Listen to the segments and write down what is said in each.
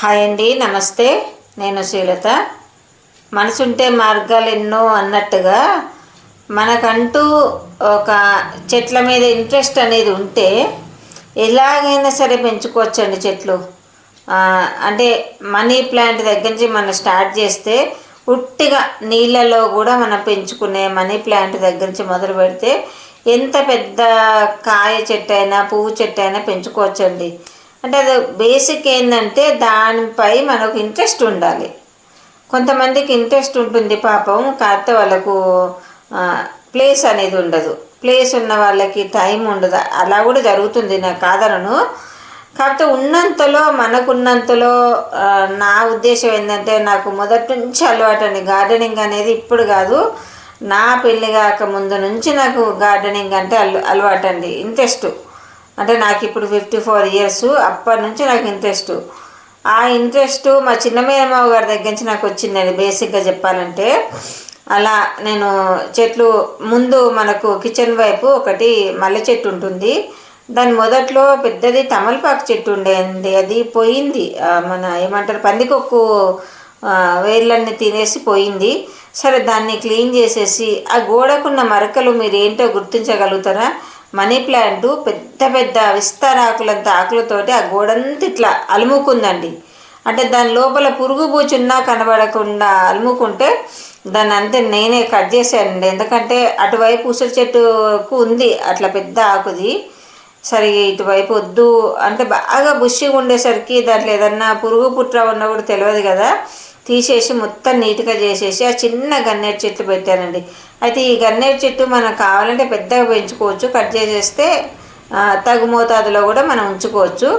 Hi అండి నమస్తే. నేను శ్రీలత. మనసుంటే మార్గాలు ఎన్నో అన్నట్టుగా మనకంటూ ఒక చెట్ల మీద ఇంట్రెస్ట్ అనేది ఉంటే ఎలాగైనా సరే పెంచుకోవచ్చండి చెట్లు. అంటే మనీ ప్లాంట్ దగ్గర నుంచి మనం స్టార్ట్ చేస్తే ఉట్టిగా నీళ్ళలో కూడా మనం పెంచుకునే మనీ ప్లాంట్ దగ్గర నుంచి మొదలు పెడితే ఎంత పెద్ద కాయ చెట్టు అయినా పువ్వు చెట్టు అయినా పెంచుకోవచ్చండి. అంటే అది బేసిక్ ఏంటంటే దానిపై మనకు ఇంట్రెస్ట్ ఉండాలి. కొంతమందికి ఇంట్రెస్ట్ ఉంటుంది పాపం కాకపోతే వాళ్ళకు ప్లేస్ అనేది ఉండదు. ప్లేస్ ఉన్న వాళ్ళకి టైం ఉండదు. అలా కూడా జరుగుతుంది నాకు కాదనను. కాకపోతే ఉన్నంతలో మనకున్నంతలో నా ఉద్దేశం ఏంటంటే నాకు మొదటి నుంచి అలవాటు అండి. గార్డెనింగ్ అనేది ఇప్పుడు కాదు. నా పెళ్ళి కాక ముందు నుంచి నాకు గార్డెనింగ్ అంటే అల్ అలవాటు అండి. ఇంట్రెస్ట్ అంటే నాకు ఇప్పుడు ఫిఫ్టీ ఫోర్ ఇయర్స్ అప్పటి నుంచి నాకు ఇంట్రెస్ట్. ఆ ఇంట్రెస్ట్ మా చిన్న గారి దగ్గర నుంచి నాకు వచ్చిందండి బేసిక్గా చెప్పాలంటే అలా నేను చెట్లు ముందు మనకు కిచెన్ వైపు ఒకటి మల్లె చెట్టు ఉంటుంది. దాని మొదట్లో పెద్దది తమలపాకు చెట్టు ఉండేది అది పోయింది. మన ఏమంటారు పందికొక్కు వేర్లన్నీ తినేసి పోయింది. సరే దాన్ని క్లీన్ చేసేసి ఆ గోడకున్న మరకలు మీరు ఏంటో గుర్తించగలుగుతారా? మనీ ప్లాంట్ పెద్ద పెద్ద విస్తారాకులంత ఆకులతోటి ఆ గోడంతా ఇట్లా అలుముకుందండి. అంటే దాని లోపల పురుగు పూచున్నా కనబడకుండా అలుముకుంటే దాన్ని అంతే నేనే కట్ చేశానండి. ఎందుకంటే అటువైపు ఉసిరి చెట్టుకు ఉంది అట్లా పెద్ద ఆకుది. సరే ఇటువైపు వద్దు. అంటే బాగా బుష్గా ఉండేసరికి దాంట్లో ఏదన్నా పురుగు పుట్ర ఉన్నా కూడా తెలియదు కదా. తీసేసి మొత్తం నీట్గా చేసేసి ఆ చిన్న గన్నేరు చెట్టు పెట్టానండి. అయితే ఈ గన్నేరు చెట్టు మనం కావాలంటే పెద్దగా పెంచుకోవచ్చు. కట్ చేసేస్తే తగు మోతాదులో కూడా మనం ఉంచుకోవచ్చు.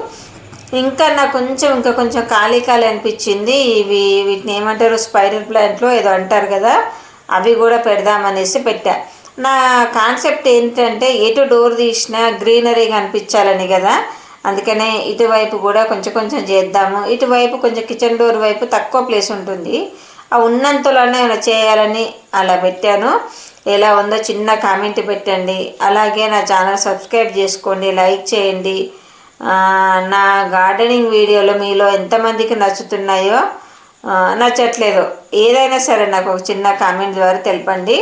ఇంకా నాకు కొంచెం ఇంకా కొంచెం ఖాళీ ఖాళీ అనిపించింది. ఇవి వీటిని ఏమంటారు? స్పైరల్ ప్లాంట్లో ఏదో అంటారు కదా అవి కూడా పెడదామనేసి పెట్టా. నా కాన్సెప్ట్ ఏంటంటే ఎటు డోర్ తీసినా గ్రీనరీ కనిపించాలని కదా. అందుకనే ఇటువైపు కూడా కొంచెం కొంచెం చేద్దాము. ఇటువైపు కొంచెం కిచెన్ డోర్ వైపు తక్కువ ప్లేస్ ఉంటుంది. ఆ ఉన్నంతలోనే చేయాలని అలా పెట్టాను. ఎలా ఉందో చిన్న కామెంట్ పెట్టండి. అలాగే నా ఛానల్ సబ్స్క్రైబ్ చేసుకోండి. లైక్ చేయండి. నా గార్డెనింగ్ వీడియోలు మీలో ఎంతమందికి నచ్చుతున్నాయో నచ్చట్లేదు. ఏదైనా సరే నాకు ఒక చిన్న కామెంట్ ద్వారా తెలపండి.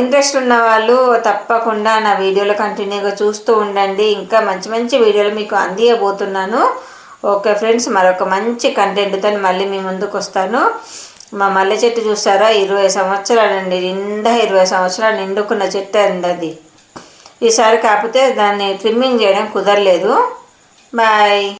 ఇంట్రెస్ట్ ఉన్న వాళ్ళు తప్పకుండా నా వీడియోలు కంటిన్యూగా చూస్తూ ఉండండి. ఇంకా మంచి మంచి వీడియోలు మీకు అందియబోతున్నాను. ఓకే ఫ్రెండ్స్ మరొక మంచి కంటెంట్తో మళ్ళీ మీ ముందుకు వస్తాను. మా మల్లె చెట్టు చూసారా? ఇరవై సంవత్సరాలండి నిండా ఇరవై సంవత్సరాలు నిండుకున్న చెట్టు అండి అది. ఈసారి కాకపోతే దాన్ని ట్రిమ్మింగ్ చేయడం కుదరలేదు. బాయ్